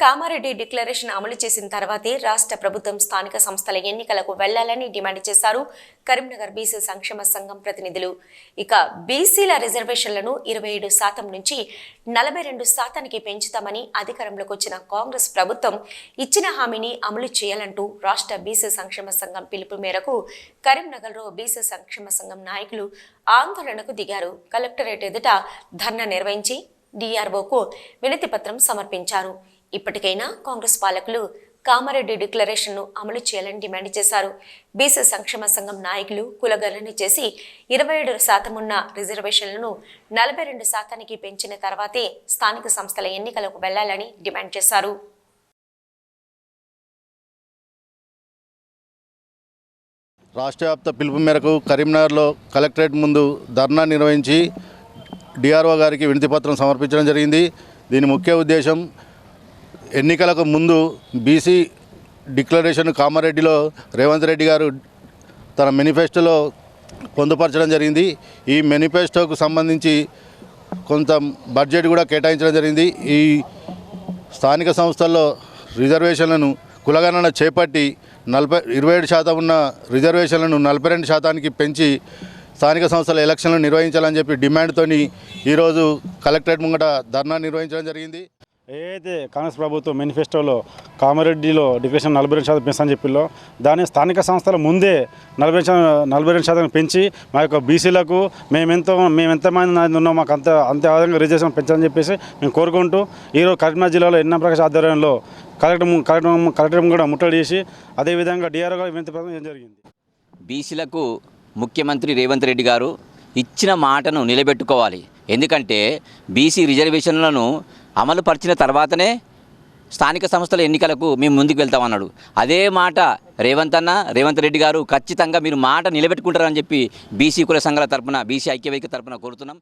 Kamareddy declaration అమలు చేసిన తర్వాతే రాష్ట్ర ప్రభుత్వం స్థానిక సంస్థల ఎన్నికలకు వెళ్ళాలని డిమాండ్ చేశారు కరీంనగర్ బీసీ సంక్షేమ సంఘం ప్రతినిధులు. ఇక బీసీల రిజర్వేషన్లను ఇరవై ఏడు శాతం నుంచి నలభై రెండు శాతానికి పెంచుతామని అధికారంలోకి వచ్చిన కాంగ్రెస్ ప్రభుత్వం ఇచ్చిన హామీని అమలు చేయాలంటూ రాష్ట్ర బీసీ సంక్షేమ సంఘం పిలుపు మేరకు కరీంనగర్లో బీసీ సంక్షేమ సంఘం నాయకులు ఆందోళనకు దిగారు. కలెక్టరేట్ ఎదుట ధర్నా నిర్వహించి డిఆర్ఓకు వినతి పత్రం సమర్పించారు. ఇప్పటికైనా కాంగ్రెస్ పాలకులు కామారెడ్డి డిక్లరేషన్ను అమలు చేయాలని డిమాండ్ చేశారు. బీసీ సంక్షేమ సంఘం నాయకులు కులగణన చేసి ఇరవై ఏడు శాతం ఉన్న రిజర్వేషన్లను నలభై రెండు శాతానికి పెంచిన తర్వాతే స్థానిక సంస్థల ఎన్నికలకు వెళ్ళాలని డిమాండ్ చేశారు. రాష్ట్ర వ్యాప్త పిలుపు మేరకు కరీంనగర్లో కలెక్టరేట్ ముందు ధర్నా నిర్వహించి డిఆర్ఓ గారికి వినతిపత్రం సమర్పించడం జరిగింది. దీని ముఖ్య ఉద్దేశం ఎన్నికలకు ముందు బీసీ డిక్లరేషన్ కామారెడ్డిలో రేవంత్ రెడ్డి గారు తన మేనిఫెస్టోలో పొందుపరచడం జరిగింది. ఈ మేనిఫెస్టోకు సంబంధించి కొంత బడ్జెట్ కూడా కేటాయించడం జరిగింది. ఈ స్థానిక సంస్థల్లో రిజర్వేషన్లను కులగణన చేపట్టి నలభై ఇరవై ఏడు శాతం ఉన్న రిజర్వేషన్లను నలభై రెండు శాతానికి పెంచి స్థానిక సంస్థల ఎలక్షన్లు నిర్వహించాలని చెప్పి డిమాండ్తోని ఈరోజు కలెక్టరేట్ ముంగట ధర్నా నిర్వహించడం జరిగింది. ఏదైతే కాంగ్రెస్ ప్రభుత్వం మేనిఫెస్టోలో కామారెడ్డిలో డిక్లరేషన్ నలభై రెండు శాతం పెంచని చెప్పిలో దాన్ని స్థానిక సంస్థల ముందే నలభై శాతం నలభై రెండు శాతం పెంచి మా యొక్క బీసీలకు మేమెంతో మేము ఎంతమంది ఉన్నాం మాకు అంత అంత విధంగా రిజర్వేషన్ పెంచాలని చెప్పేసి మేము కోరుకుంటూ ఈరోజు కరీంనగర్ జిల్లాలో ఎన్న ప్రకాశ్ ఆధ్వర్యంలో కలెక్టర్ కలెక్టర్ కలెక్టర్ కూడా ముట్టడి చేసి అదేవిధంగా డిఆర్ఓ గారు వింత ప్రకారం జరిగింది? బీసీలకు ముఖ్యమంత్రి రేవంత్ రెడ్డి గారు ఇచ్చిన మాటను నిలబెట్టుకోవాలి. ఎందుకంటే బీసీ రిజర్వేషన్లను అమలు పరిచిన తర్వాతనే స్థానిక సంస్థల ఎన్నికలకు మేము ముందుకు వెళ్తామన్నాడు అదే మాట రేవంత్ అన్న రేవంత్ రెడ్డి గారు ఖచ్చితంగా మీరు మాట నిలబెట్టుకుంటారని చెప్పి బీసీ కుల సంఘాల తరపున బీసీ ఐక్యవేదిక తరపున కోరుతున్నాం.